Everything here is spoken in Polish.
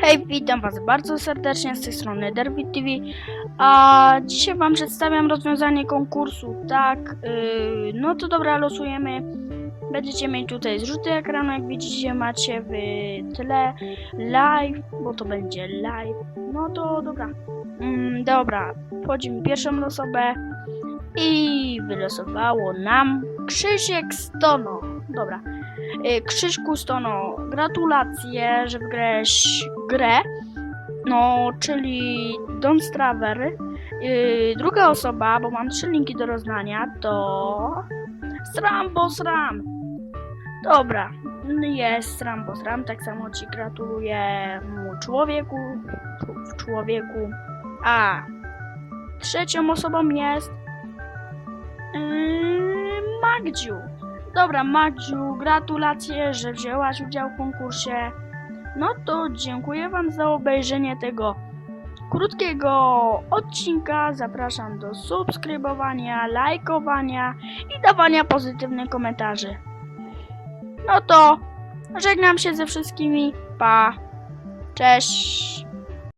Hej, witam Was bardzo serdecznie z tej strony Derby TV. A dzisiaj Wam przedstawiam rozwiązanie konkursu. Tak, yy, no to dobra, losujemy. Będziecie mieć tutaj zrzuty ekranu, jak widzicie, macie w tle live, bo to będzie live. No to dobra. Mm, dobra, wchodzimy pierwszą osobę i wylosowało nam Krzysiek Stono. Dobra. Y, Krzyśku Stono, gratulacje, że wygrałeś grę. No, czyli Don Straver. Y, druga osoba, bo mam trzy linki do rozdania, to Srambo Sram. Dobra, jest Srambo Sram, tak samo ci gratuluję mu człowieku, w człowieku. A trzecią osobą jest yy, Magdziu. Dobra, Magdziu, gratulacje, że wzięłaś udział w konkursie. No to dziękuję Wam za obejrzenie tego krótkiego odcinka. Zapraszam do subskrybowania, lajkowania i dawania pozytywnych komentarzy. No to żegnam się ze wszystkimi. Pa. Cześć.